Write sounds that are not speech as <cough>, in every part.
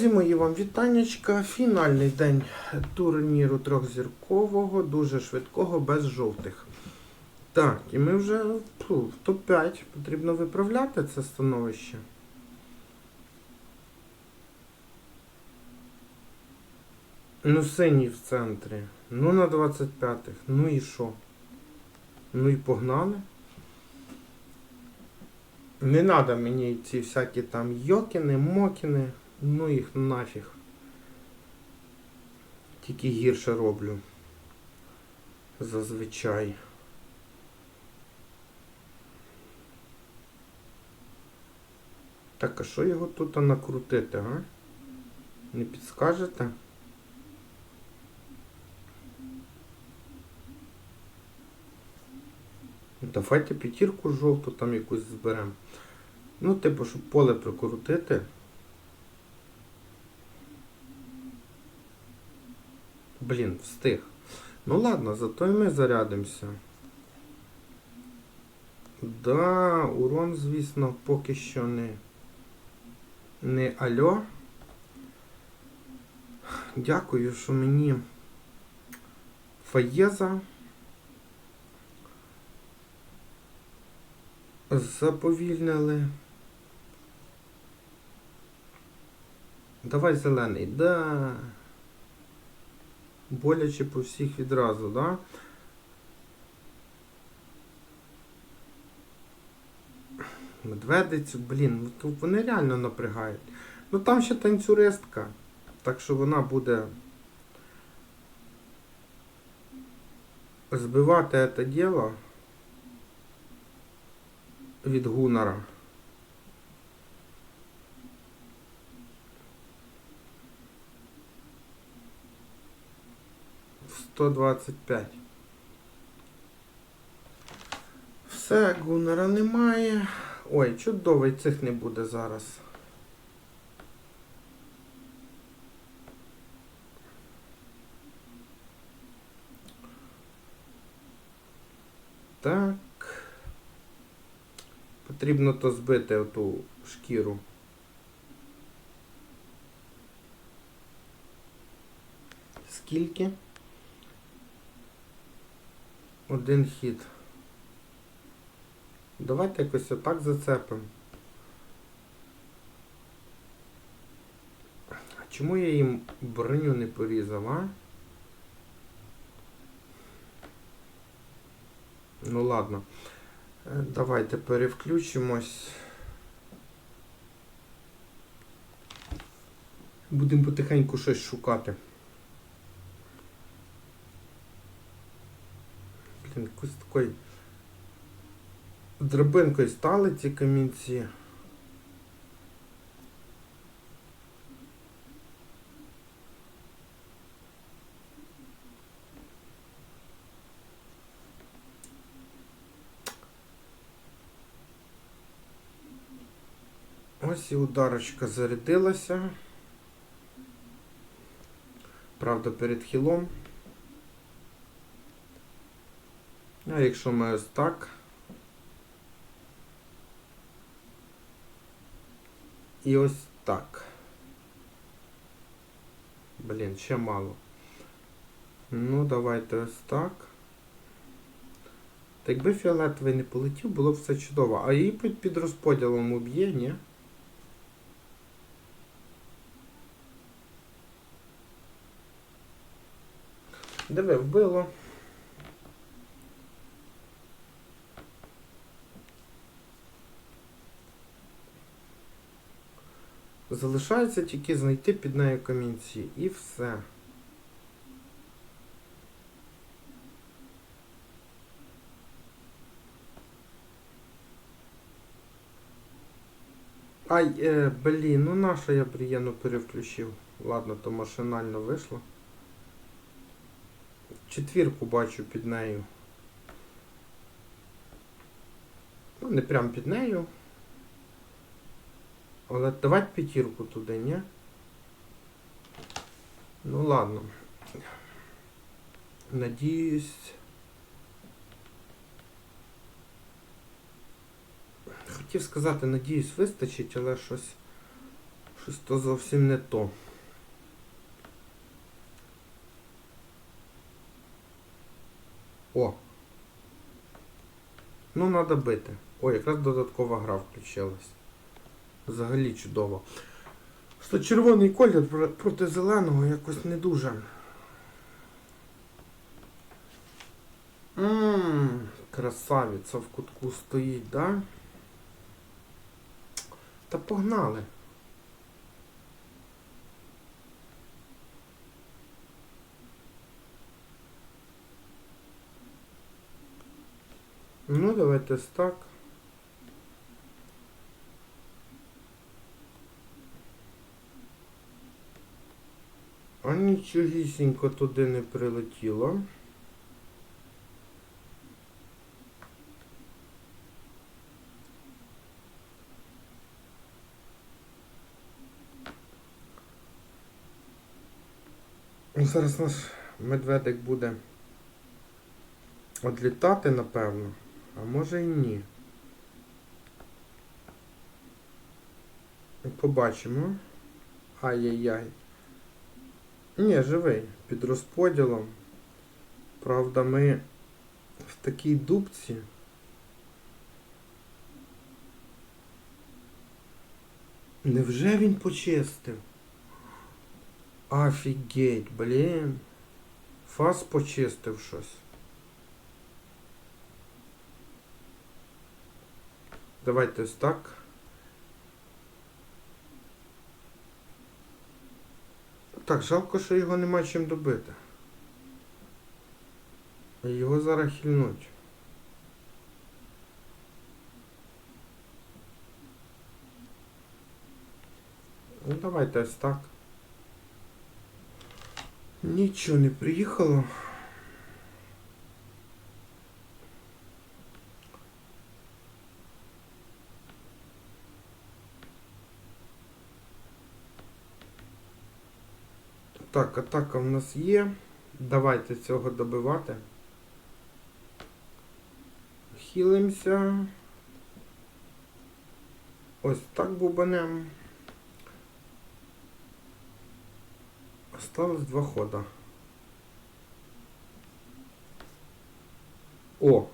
Друзі мої, вам вітаннячка. Фінальний день турніру трьохзіркового, дуже швидкого, без жовтих. Так, і ми вже в топ-5 потрібно виправляти це становище. Ну, синій в центрі. Ну на 25-х. Ну і що? Ну і погнали. Не треба мені ці всякі там йокіни, мокіни, ну їх нафіг. Тільки гірше роблю. Зазвичай. Так, а що його тут накрутити, а? Не підскажете? Давайте п'ятірку жовту там якусь зберемо. Ну, типу, щоб поле прикрутити. Блін, встиг. Ну ладно, зато і ми зарядимося. Да, урон, звісно, поки що не. Не альо. Дякую, що мені Фаєза заповільнили. Давай зелений, да. Боляче по всіх відразу, да? Медведицю, блін, ну вони реально напрягають. Ну там ще танцюристка. Так що вона буде збивати це діло від Гунара. В 125. Все, Гунара немає. Ой, чудовий цих не буде зараз. Так. Потрібно то збити оту шкіру. Скільки? Один хід. Давайте якось отак зацепимо. А чому я їм броню не порізав, а? Ну ладно. Е, Давайте перевключимось. Будемо потихеньку щось шукати. Блін, якось такої драбинкою стали ці камінці. Ось і ударочка зарядилася. Правда, перед хілом. А якщо ми ось так. І ось так. Блін, ще мало. Ну, давайте ось так. Та якби фіолетовий не полетів, було б все чудово. А її під, під розподілом уб'є, ні? Диви, вбило. Залишається тільки знайти під нею камінці і все. Ай, е, блін, ну наша я приємно перевключив. Ладно, то машинально вийшло. Четвірку бачу під нею. Ну, не прям під нею. Але давати п'ятірку туди, ні? Ну ладно. Надіюсь. Хотів сказати, надіюсь, вистачить, але щось Щось то зовсім не то. О! Ну, треба бити. О, якраз додаткова гра включилась. Взагалі чудово. Що червоний колір проти зеленого якось не дуже. Ммм, красавиця в кутку стоїть, да? Та погнали. Ну, давайте так. А нічогісінько туди не прилетіло. Ну, Зараз наш медведик буде одлітати, напевно, а може і ні. Побачимо. Ай-яй-яй. Ні, живий. Під розподілом. Правда, ми в такій дубці. Невже він почистив? Офігеть, блін. Фас почистив щось. Давайте ось так. Так, жалко, що його нема чим добити. Його зараз хильнуть. Ну, давайте ось так. Нічого не приїхало. Так, атака в нас є. Давайте цього добивати. Хілимося. Ось так бубанем. Осталось два хода. О!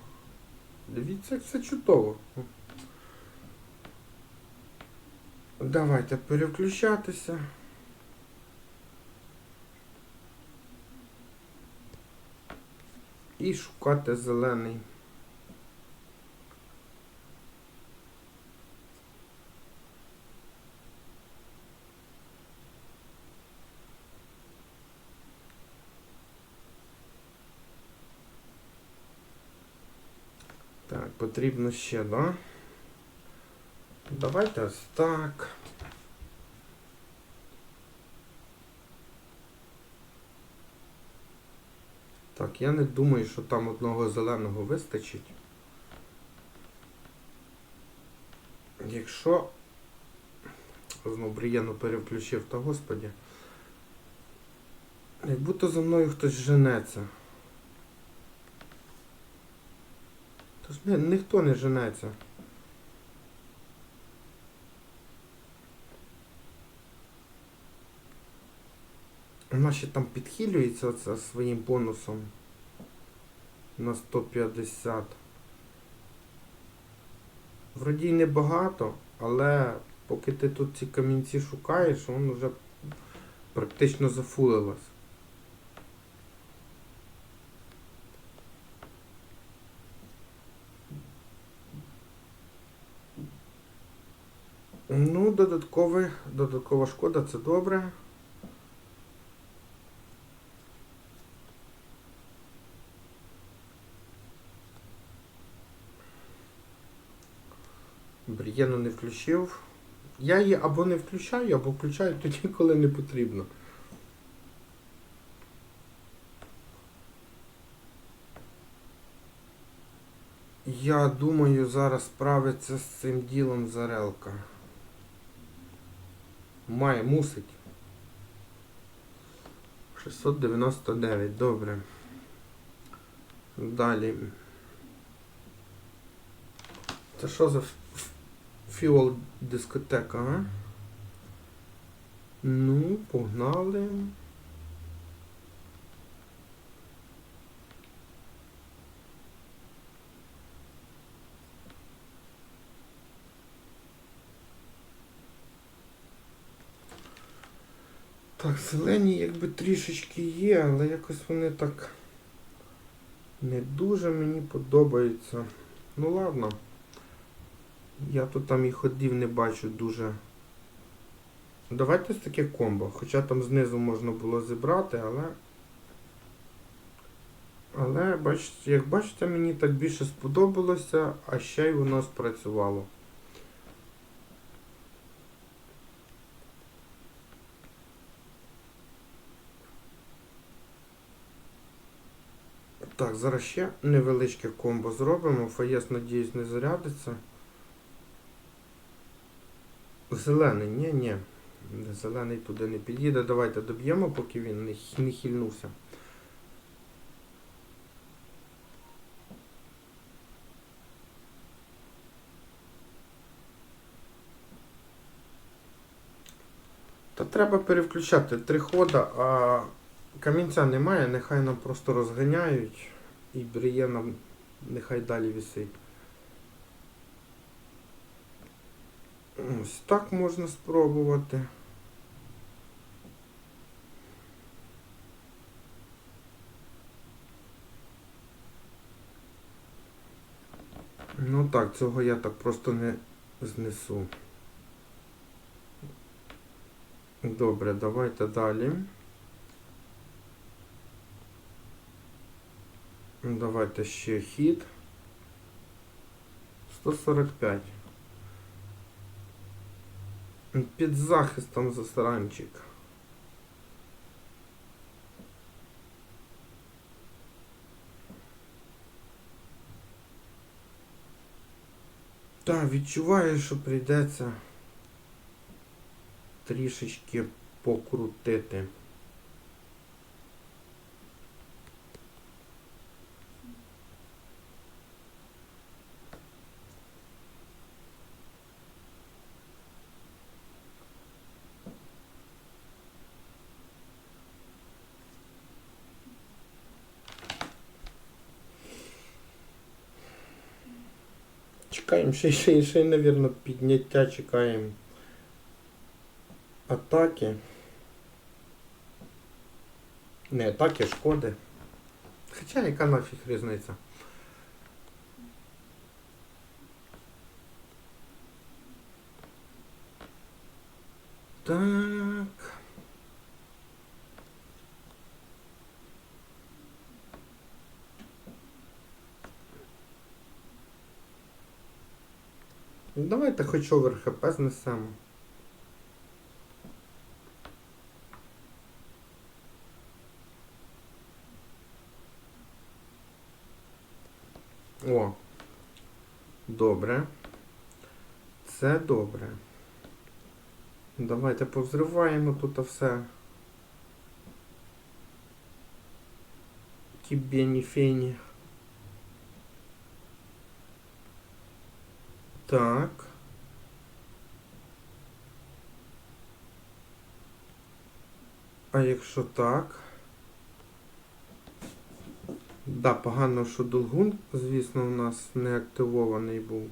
Дивіться, як все чудово. Давайте переключатися. І шукати зелений. Так, потрібно ще, да? Давайте ось так. Так, я не думаю, що там одного зеленого вистачить. Якщо знову Брієну переключив, то господі. Як будто за мною хтось женеться. Тож ні, ніхто не женеться. Вона ще там підхилюється оце своїм бонусом на 150. Вроді небагато, але поки ти тут ці камінці шукаєш, воно вже практично зафулилось. Ну, додатковий, додаткова шкода, це добре. Брієну не включив. Я її або не включаю, або включаю тоді, коли не потрібно. Я думаю, зараз справиться з цим ділом Зарелка. Має, мусить. 699, добре. Далі. Це що за ф- дискотека, а? Ну, погнали. Так, зелені якби трішечки є, але якось вони так не дуже мені подобаються. Ну ладно. Я тут там і ходів не бачу дуже. Давайте ось таке комбо. Хоча там знизу можна було зібрати, але. Але, бачите, як бачите, мені так більше сподобалося, а ще й воно спрацювало. Так, зараз ще невеличке комбо зробимо. Фаєс, надіюсь, не зарядиться. Зелений, ні, ні. Зелений туди не підійде. Давайте доб'ємо, поки він не, хильнувся. Та треба переключати три хода, а камінця немає, нехай нам просто розганяють і бріє нам нехай далі висить. Ось так можна спробувати. Ну так, цього я так просто не знесу. Добре, давайте далі. Давайте ще хід. 145. Під захистом засранчик. Так, відчуваю, що прийдеться трішечки покрутити. Чекаємо ще, ще, ще, навірно, підняття чекаємо. Атаки. Не атаки, шкоди. Хоча яка нафіг різниця? Так. Давайте хоч овер ХП знесемо. О. Добре. Це добре. Давайте повзриваємо тут все. Кібені фені. Так. А якщо так? Да, погано, що Долгун, звісно, у нас не активований був.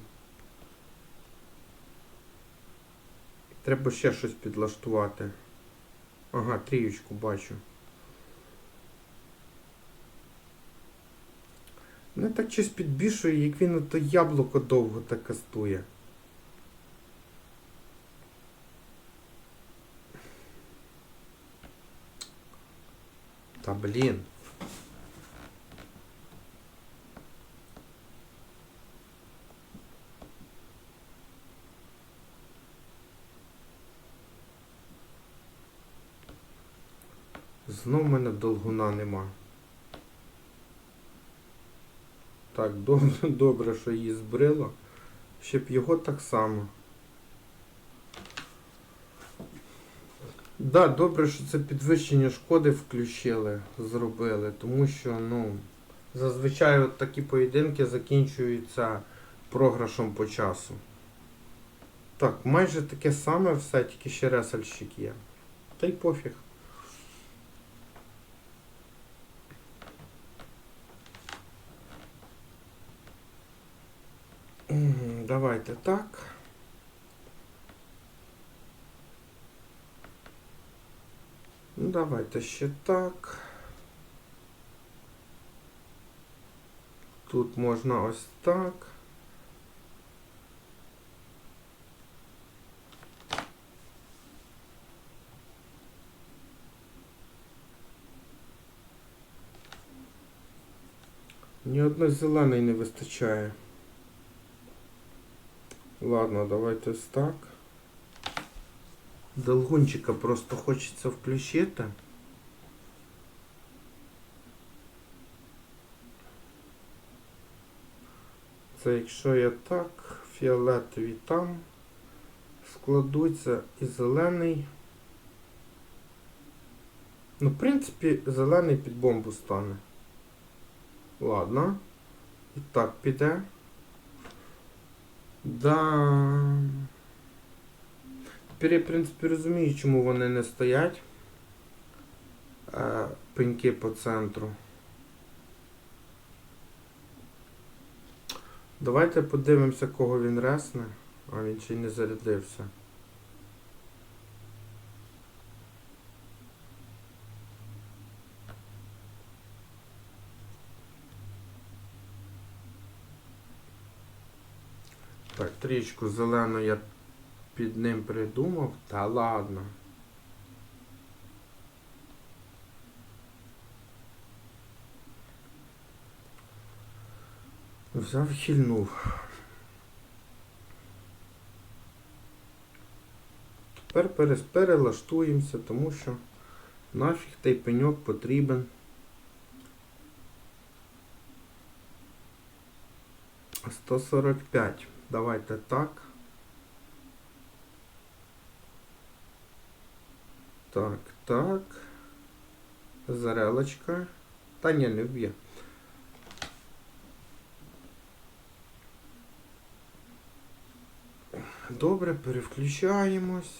Треба ще щось підлаштувати. Ага, трієчку бачу. Не так щось підбільшує, як він ото яблуко довго так кастує. Та блін. Знов в мене долгуна нема. Так, <laughs> добре, що її збрило. Щоб його так само. Да, добре, що це підвищення шкоди включили, зробили, тому що, ну, зазвичай от такі поєдинки закінчуються програшом по часу. Так, майже таке саме все, тільки ще ресельщик є. Та й пофіг. Давайте так. Ну, давайте ще так. Тут можна ось так. Ні одної зеленої не вистачає. Ладно, давайте так. Долгунчика просто хочеться включити. Це якщо я так, фіолетові там складуться і зелений. Ну, в принципі, зелений під бомбу стане. Ладно. І так піде. Да. Тепер я, в принципі, розумію, чому вони не стоять. Пеньки по центру. Давайте подивимося, кого він ресне. А він ще й не зарядився. Так, трічку зелену я під ним придумав. Та ладно. Взяв хильнув. Тепер перелаштуємося, тому що нафіг той пеньок потрібен. Сто сорок п'ять. Давайте так. Так, так. Зарелочка. Та ні, не вб'є. Добре, перевключаємось.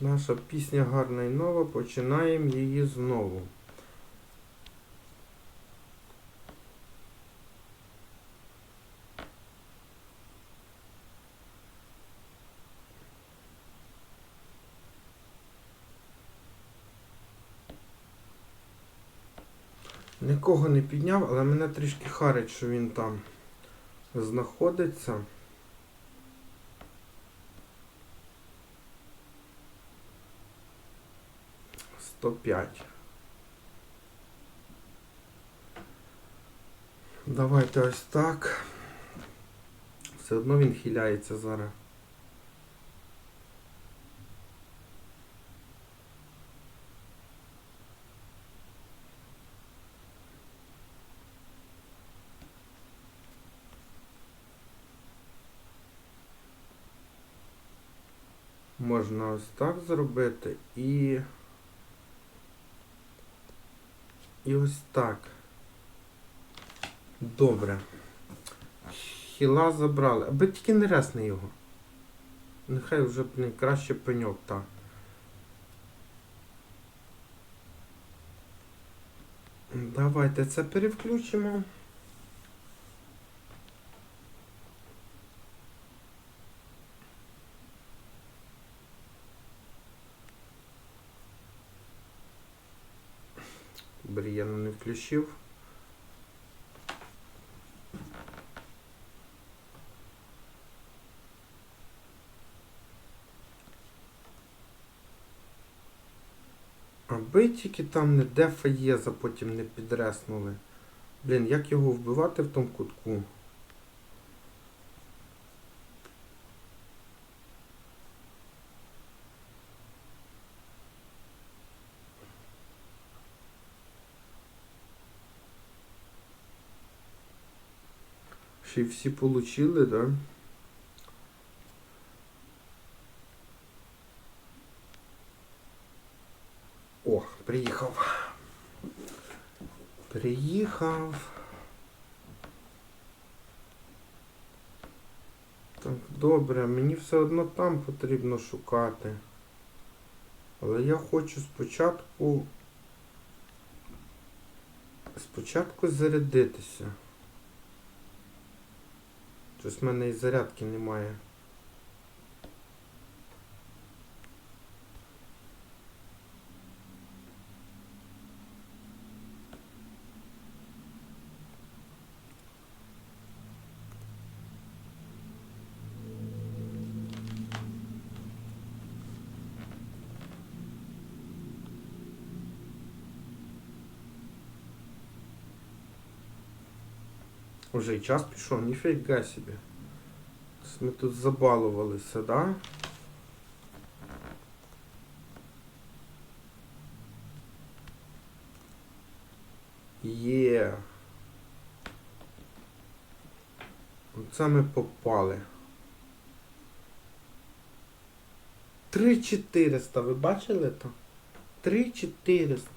Наша пісня гарна і нова. Починаємо її знову. Нікого не підняв, але мене трішки харить, що він там знаходиться. Сто п'ять. Давайте ось так. Все одно він хиляється зараз. Можна ось так зробити і. І ось так. Добре. Хіла забрали. Аби тільки не ресне його. Нехай вже краще пеньок, так. Давайте це перевключимо. Бріяну не включив. Аби тільки там не дефа є, за потім не підреснули. Блін, як його вбивати в тому кутку? Й всі получили, да? О, приїхав. Приїхав. Так, добре, мені все одно там потрібно шукати. Але я хочу спочатку. Спочатку зарядитися. Щось в мене і зарядки немає. Уже і час пішов, ніфіга собі. Ми тут забалувалися, да? Є. Оце ми попали. 3400, ви бачили то? 3400.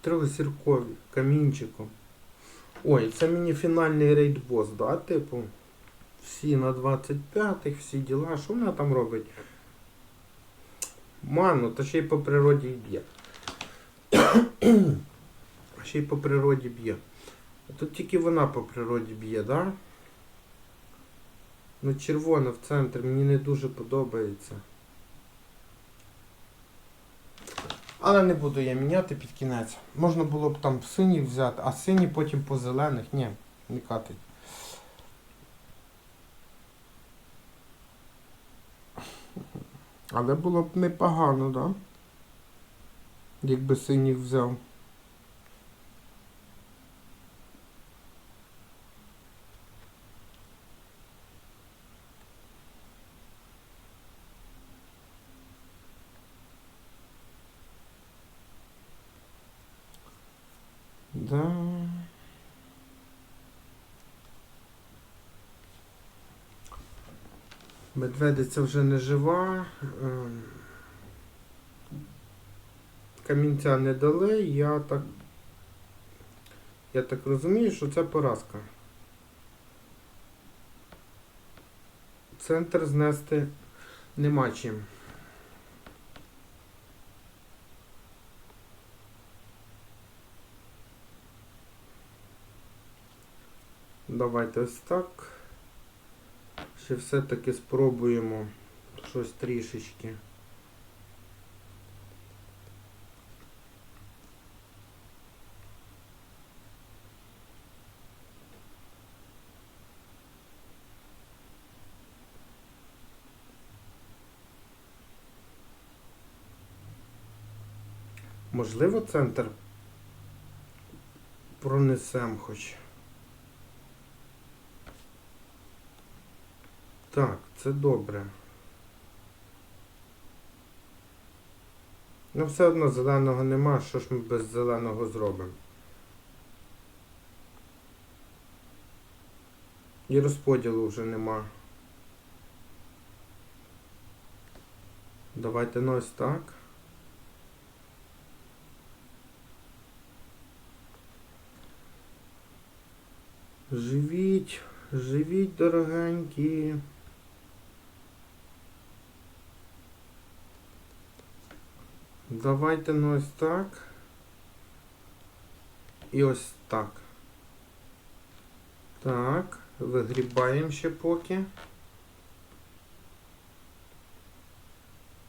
Трьохзіркові, камінчиком. Ой, це мені фінальний рейд бос, да, типу? Всі на 25-х, всі діла. Що вона там робить? Ману, та ще й по природі б'є. <coughs> ще й по природі б'є. Тут тільки вона по природі б'є, да? Ну, червона в центр мені не дуже подобається. Але не буду я міняти під кінець. Можна було б там сині взяти, а сині потім по зелених. Ні, не катить. Але було б непогано, да? Якби синіх взяв. Да. Медведиця вже не жива. ем, Камінця не дали. Я так. Я так розумію, що це поразка. Центр знести нема чим. Давайте ось так. Ще все-таки спробуємо щось трішечки. Можливо, центр пронесем хоч. Так, це добре. Ну, все одно зеленого нема, що ж ми без зеленого зробимо? І розподілу вже нема. Давайте ну ось так. Живіть, живіть, дорогенькі. Давайте ну ось так. І ось так. Так, вигрібаємо ще поки.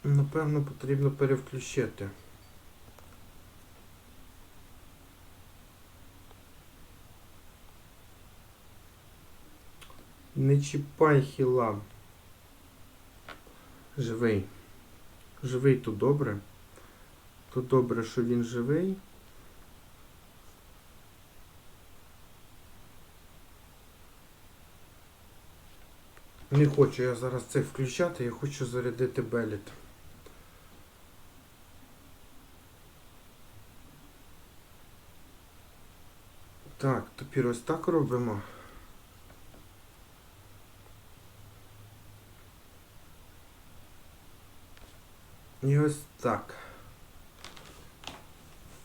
Напевно, потрібно перевключити. Не чіпай хіла. Живий. Живий то добре. То добре, що він живий. Не хочу я зараз це включати, я хочу зарядити беліт. Так, тепер ось так робимо. І ось так.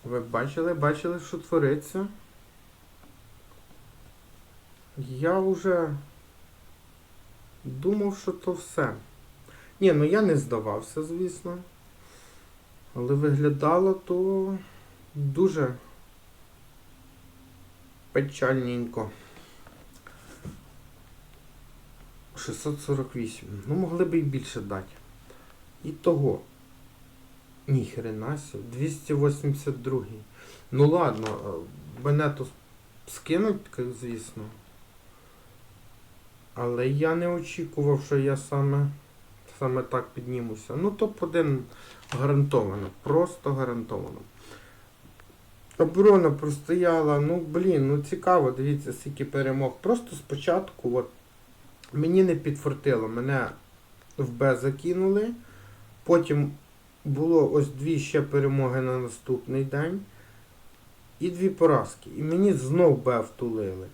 Ви бачили, бачили, що твориться? Я вже Думав, що то все. Ні, ну я не здавався, звісно. Але виглядало то дуже печальненько. 648. Ну, могли б і більше дати. І того. Ні, хрена сі, 282. Ну ладно, е, мене то скинуть, звісно. Але я не очікував, що я саме, саме так піднімуся. Ну, топ-1 гарантовано. Просто гарантовано. Оборона простояла, ну блін, ну цікаво, дивіться, скільки перемог. Просто спочатку от, мені не підфортило, мене в Б закинули. Потім було ось дві ще перемоги на наступний день. І дві поразки. І мені знов Б втулили.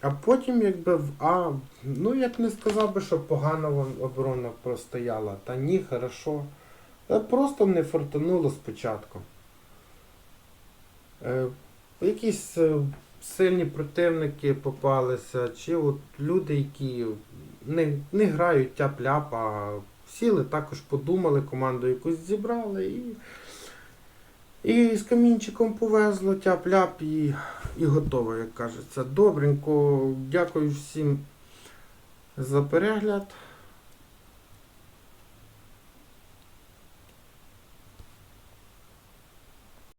А потім, якби в А, ну як не сказав би, що погано оборона простояла. Та ні, хорошо. Просто не фортануло спочатку. Е, якісь е, сильні противники попалися, чи от люди, які не, не грають тяп-ляп, а сіли, також подумали, команду якусь зібрали і. І з камінчиком повезло, тяп-ляп і, і готово, як кажеться. Добренько. Дякую всім за перегляд.